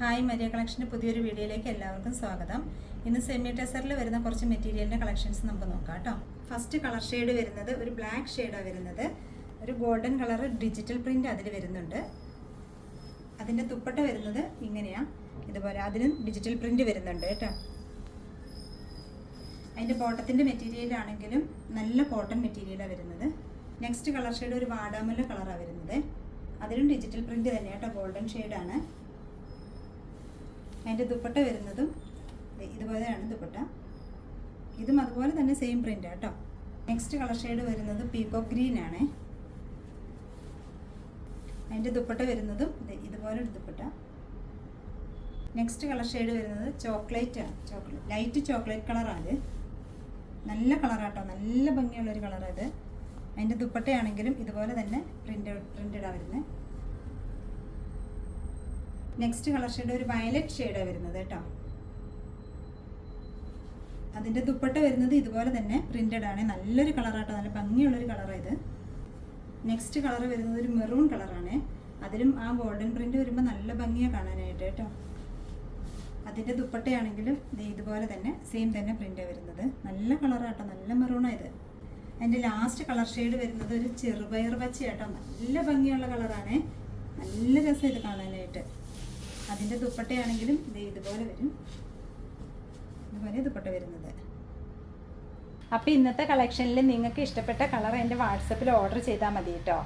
Hi Maria കളക്ഷന്റെ പുതിയൊരു വീഡിയോയിലേക്ക് എല്ലാവർക്കും സ്വാഗതം. ഇന്ന് സെമി ടെസറിൽ വരുന്ന കുറച്ച് മെറ്റീരിയലിന്റെ കളക്ഷൻസ് നമുക്ക് നോക്കാം കേട്ടോ. ഫസ്റ്റ് കളർ ഷെയ്ഡ് വരുന്നത് ഒരു ബ്ലാക്ക് ഷെയ്ഡാണ് വരുന്നത്. ഒരു ഗോൾഡൻ കളർ ഡിജിറ്റൽ പ്രിന്റ് അതിൽ വരുന്നുണ്ട്. അതിന്റെ തുപ്പട്ട വരുന്നത് ഇങ്ങനെയാണ് ഇതുപോലെ അതിനും ഡിജിറ്റൽ പ്രിന്റ് വരുന്നുണ്ട് കേട്ടോ. അതിന്റെ ബോട്ടത്തിന്റെ മെറ്റീരിയലാണെങ്കിലും നല്ല കോട്ടൺ മെറ്റീരിയലാണ് വരുന്നത്. നെക്സ്റ്റ് കളർ ഷെയ്ഡ് ഒരു വാടാമല്ല കളറാണ് വരുന്നത്. അതിലും ഡിജിറ്റൽ പ്രിന്റ് തന്നെ കേട്ടോ ഗോൾഡൻ ഷെയ്ഡാണ് അതിന്റെ ദുപ്പട്ട വരുന്നതും ഇതുപോലെയാണ് ദുപ്പട്ട. ഇതും അതുപോലെ തന്നെ സെയിം പ്രിന്റ് കേട്ടോ നെക്സ്റ്റ് കളർ ഷെയ്ഡ് വരുന്നത് പീക്കോ ഗ്രീൻ ആണ്. അതിന്റെ ദുപ്പട്ട വരുന്നതും ഇതുപോലെ ഒരു ദുപ്പട്ട. നെക്സ്റ്റ് കളർ ഷെയ്ഡ് വരുന്നത് ചോക്ലേറ്റ് ആണ്. ചോക്ലേറ്റ് ലൈറ്റ് ചോക്ലേറ്റ് കളറാണ് നല്ല കളറാട്ടോ നല്ല ഭംഗിയുള്ളൊരു കളറാണ് ഇത്. അതിന്റെ ദുപ്പട്ടയാണെങ്കിലും ഇതുപോലെ തന്നെ പ്രിന്റ് പ്രിന്റഡാണ് വരുന്നത് നെക്സ്റ്റ് കളർ ഷെയ്ഡ് ഒരു വയലറ്റ് ഷെയ്ഡാണ് വരുന്നത് കേട്ടോ. അതിന്റെ ദുപ്പട്ട വരുന്നത് ഇതുപോലെ തന്നെ പ്രിന്റഡ് ആണ്. നല്ലൊരു കളറാട്ടോ നല്ല ഭംഗിയുള്ളൊരു കളറാണ് ഇത്. നെക്സ്റ്റ് കളർ വരുന്നത് ഒരു മെറൂൺ കളറാണ് അതിലും ആ ഗോൾഡൻ പ്രിന്റ് വരുമ്പോൾ നല്ല ഭംഗിയാണ് കാണാനായിട്ട് കേട്ടോ. അതിന്റെ ദുപ്പട്ടയാണെങ്കിലും ഇതുപോലെ തന്നെ സെയിം തന്നെ പ്രിന്റ് വരുന്നത്. നല്ല കളറാട്ടോ നല്ല മെറൂണാണ് ഇത്. അതിന്റെ ലാസ്റ്റ് കളർ ഷെയ്ഡ് വരുന്നത് ഒരു ചെറുപയർ പച്ച കേട്ടോ നല്ല ഭംഗിയുള്ള കളറാണ് നല്ല രസം ഇത് കാണാനായിട്ട്. അതിന്റെ ദുപ്പട്ടയാണെങ്കിലും ദേ ഇതുപോലെ വരും. ഇതുപോലെ ദുപ്പട്ട വരുന്നത്. അപ്പോൾ ഇന്നത്തെ കളക്ഷനിൽ നിങ്ങൾക്ക് ഇഷ്ടപ്പെട്ട കളർ എന്റെ വാട്സപ്പിൽ ഓർഡർ ചെയ്താൽ മതി കേട്ടോ